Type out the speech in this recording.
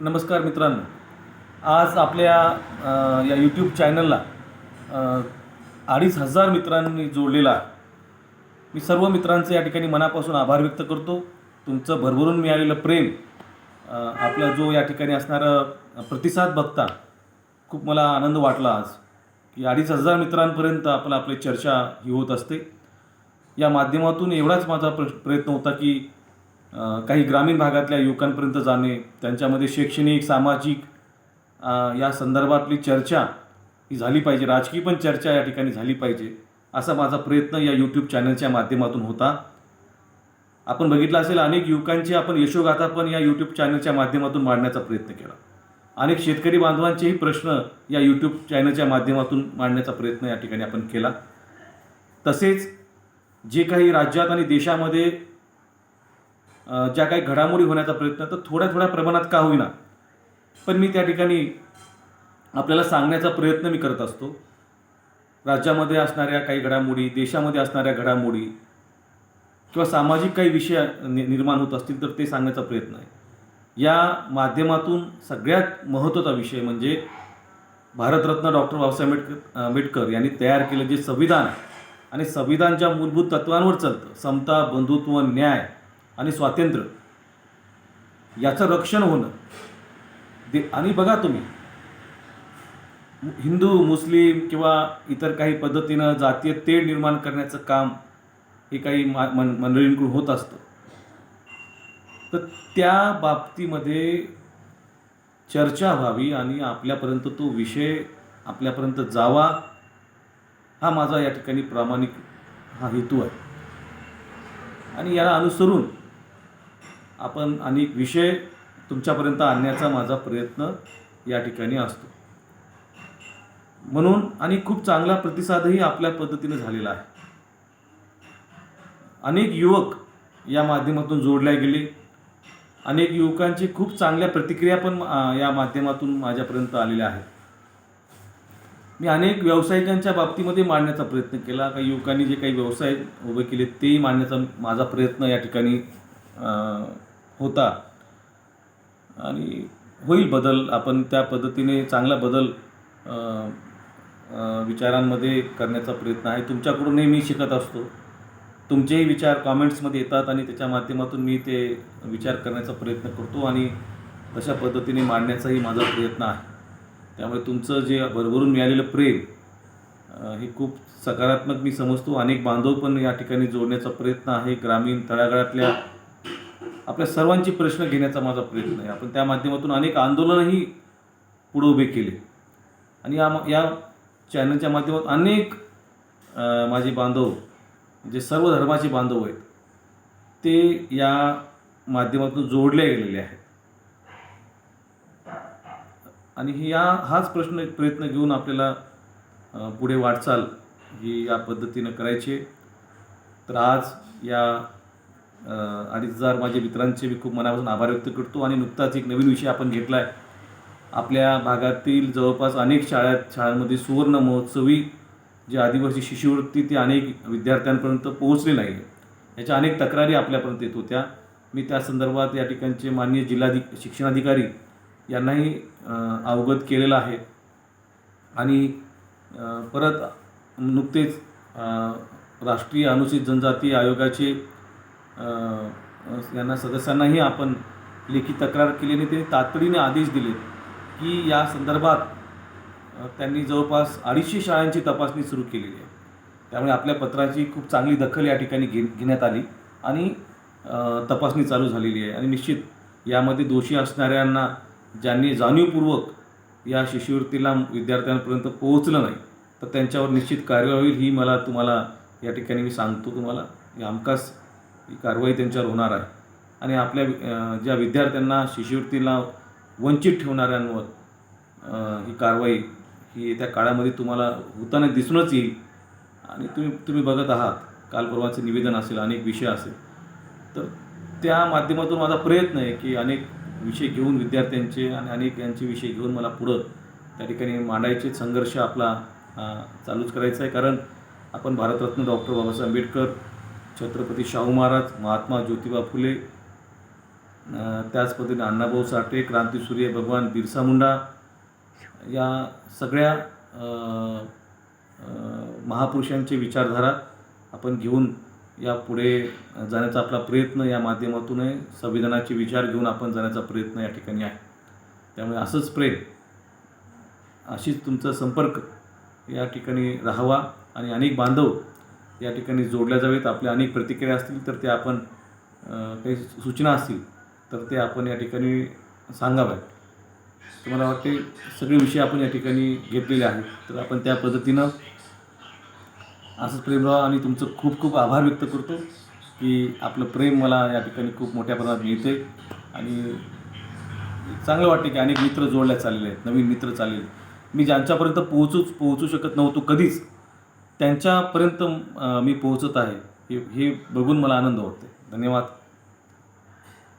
नमस्कार मित्रांनो आज आपल्या या यूट्यूब चॅनलला अडीच हजार मित्रांनी जोडलेला आहे. मी सर्व मित्रांचे या ठिकाणी मनापासून आभार व्यक्त करतो तुमचं भरभरून मिळालेलं प्रेम आपला जो या ठिकाणी असणारा प्रतिसाद बघता खूप मला आनंद वाटला आज की अडीच हजार मित्रांपर्यंत आपला आपली चर्चा ही होत असते या माध्यमातून एवढाच माझा प्र प्रयत्न होता की काही ग्रामीण भागातल्या युवकांपर्यंत जाणे त्यांच्यामध्ये शैक्षणिक सामाजिक या संदर्भातली चर्चा ही झाली पाहिजे. राजकीय पण चर्चा या ठिकाणी झाली पाहिजे असा माझा प्रयत्न या यूट्यूब चॅनलच्या माध्यमातून होता. आपण बघितलं असेल अनेक युवकांची आपण यशोगाथा पण या यूट्यूब चॅनलच्या माध्यमातून मांडण्याचा प्रयत्न केला. अनेक शेतकरी बांधवांचेही प्रश्न या यूट्यूब चॅनलच्या माध्यमातून मांडण्याचा प्रयत्न या ठिकाणी आपण केला. तसेच जे काही राज्यात आणि देशामध्ये ज्या काही घडामोडी होण्याचा प्रयत्न तर थोड्या थोड्या प्रमाणात का होईना. पण मी त्या ठिकाणी आपल्याला सांगण्याचा प्रयत्न मी करत असतो. राज्यामध्ये असणाऱ्या काही घडामोडी देशामध्ये असणाऱ्या घडामोडी किंवा सामाजिक काही विषय नि- निर्माण होत असतील तर ते सांगण्याचा प्रयत्न आहे. या माध्यमातून सगळ्यात महत्त्वाचा विषय म्हणजे भारतरत्न डॉक्टर बाबासाहेब आंबेडकर आंबेडकर यांनी तयार केलं जे संविधान आणि संविधानच्या मूलभूत तत्वांवर चालतं समता बंधुत्व न्याय आणि स्वातंत्र्य. याचं रक्षण होणं. दे आणि बघा तुम्ही हिंदू मुस्लिम किंवा इतर काही पद्धतीनं जातीय तेढ निर्माण करण्याचं काम हे काही मा मन मंडळींकडून होत असतं. तर त्या बाबतीमध्ये चर्चा व्हावी आणि आपल्यापर्यंत तो विषय आपल्यापर्यंत जावा हा माझा या ठिकाणी प्रामाणिक हा हेतू आहे. आणि याला अनुसरून आपण अनेक विषय तुमच्यापर्यंत आणण्याचा माझा प्रयत्न या ठिकाणी असतो. म्हणून आणि खूप चांगला प्रतिसादही आपल्या पद्धतीने झालेला आहे. अनेक युवक या माध्यमातून जोडल्या गेले. अनेक युवकांची खूप चांगल्या प्रतिक्रिया पण या माध्यमातून माझ्यापर्यंत आलेल्या आहेत. मी अनेक व्यावसायिकांच्या बाबतीमध्ये मांडण्याचा प्रयत्न केला. काही युवकांनी जे काही व्यवसाय उभे केले तेही मांडण्याचा माझा प्रयत्न या ठिकाणी होता. आणि होईल बदल. आपण त्या पद्धतीने चांगला बदल विचारांमध्ये करण्याचा प्रयत्न आहे. तुमच्याकडूनही मी शिकत असतो. तुमचेही विचार कॉमेंट्समध्ये येतात आणि त्याच्या माध्यमातून मी ते विचार करण्याचा प्रयत्न करतो आणि तशा पद्धतीने मांडण्याचाही माझा प्रयत्न आहे. त्यामुळे तुमचं जे भरभरून मिळालेलं प्रेम हे खूप सकारात्मक मी समजतो. अनेक बांधव पण या ठिकाणी जोडण्याचा प्रयत्न आहे. ग्रामीण तळागाळातल्या आपल्या सर्वांचे प्रश्न घेण्याचा माझा प्रयत्न आहे. आपण त्या माध्यमातून अनेक आंदोलनही पुढे उभे केले. आणि या या चॅनलच्या माध्यमातून अनेक माझे बांधव जे सर्व धर्माचे बांधव आहेत ते या माध्यमातून जोडले गेलेले आहेत. आणि ही या हाच प्रश्न प्रयत्न घेऊन आपल्याला पुढे वाटचाल ही या पद्धतीनं करायची तर आज या अडीच हजार माझ्या मित्रांचे मी खूप मनापासून आभार व्यक्त करतो आणि नुकताच एक नवीन विषय आपण घेतला आहे आपल्या भागातील जवळपास अनेक शाळेत शाळांमध्ये सुवर्ण महोत्सवी जी आदिवासी शिष्यवृत्ती ती अनेक विद्यार्थ्यांपर्यंत पोहोचली नाही. याच्या अनेक तक्रारी आपल्यापर्यंत येत होत्या. मी त्या संदर्भात या ठिकाणचे माननीय जिल्हाधिक शिक्षणाधिकारी यांनाही अवगत केलेलं आहे. आणि परत नुकतेच राष्ट्रीय अनुसूचित जनजाती आयोगाचे यांना सदस्यांनाही आपण लेखी तक्रार केली आणि त्यांनी तातडीने आदेश दिले की या संदर्भात त्यांनी जवळपास अडीचशे शाळांची तपासणी सुरू केलेली आहे. त्यामुळे आपल्या पत्राची खूप चांगली दखल या ठिकाणी घे घेण्यात आली आणि तपासणी चालू झालेली आहे. आणि निश्चित यामध्ये दोषी असणाऱ्यांना ज्यांनी जाणीवपूर्वक या शिष्यवृत्तीला विद्यार्थ्यांपर्यंत पोहोचलं नाही तर त्यांच्यावर निश्चित कार्यवाही होईल ही मला तुम्हाला या ठिकाणी मी सांगतो तुम्हाला. आमकास हमखास ही कारवाई त्यांच्यावर होणार आहे. आणि आपल्या ज्या विद्यार्थ्यांना शिष्यवृत्तीला वंचित ठेवणाऱ्यांवर ही कारवाई ही येत्या काळामध्ये तुम्हाला होताना दिसूनच येईल. आणि तुम्ही तुम्ही बघत आहात काल निवेदन असेल अनेक विषय असेल. तर त्या माध्यमातून माझा प्रयत्न आहे की अनेक विषय घेऊन विद्यार्थ्यांचे आणि अनेक यांचे विषय घेऊन मला पुढं त्या ठिकाणी मांडायचे संघर्ष आपला चालूच करायचा आहे. कारण आपण भारतरत्न डॉक्टर बाबासाहेब आंबेडकर छत्रपती शाहू महाराज महात्मा ज्योतिबा फुले त्याच पद्धतीने अण्णाभाऊ साठे क्रांतीसूर्य भगवान बिरसा मुंडा या सगळ्या महापुरुषांची विचारधारा आपण घेऊन या पुढे जाण्याचा आपला प्रयत्न या माध्यमातून आहे संविधानाचे विचार घेऊन आपण जाण्याचा प्रयत्न या ठिकाणी आहे. त्यामुळे असंच प्रेम अशीच तुमचा संपर्क या ठिकाणी राहावा आणि अनेक बांधव या ठिकाणी जोडल्या जावेत. आपल्या अनेक प्रतिक्रिया असतील तर ते आपण काही सूचना असतील तर ते आपण या ठिकाणी सांगाव्यात. तर मला वाटते सगळे विषय आपण या ठिकाणी घेतलेले आहेत. तर आपण त्या पद्धतीनं असंच प्रेम राहा आणि तुमचं खूप खूप आभार व्यक्त करतो की आपलं प्रेम मला या ठिकाणी खूप मोठ्या प्रमाणात मिळते आणि चांगलं वाटते की अनेक मित्र जोडल्या चाललेले आहेत नवीन मित्र चाललेले मी ज्यांच्यापर्यंत पोहोचूच पोहोचू शकत नव्हतो कधीच त्यांच्यापर्यंत मी पोहोचत आहे. हे हे बघून मला आनंद होते धन्यवाद.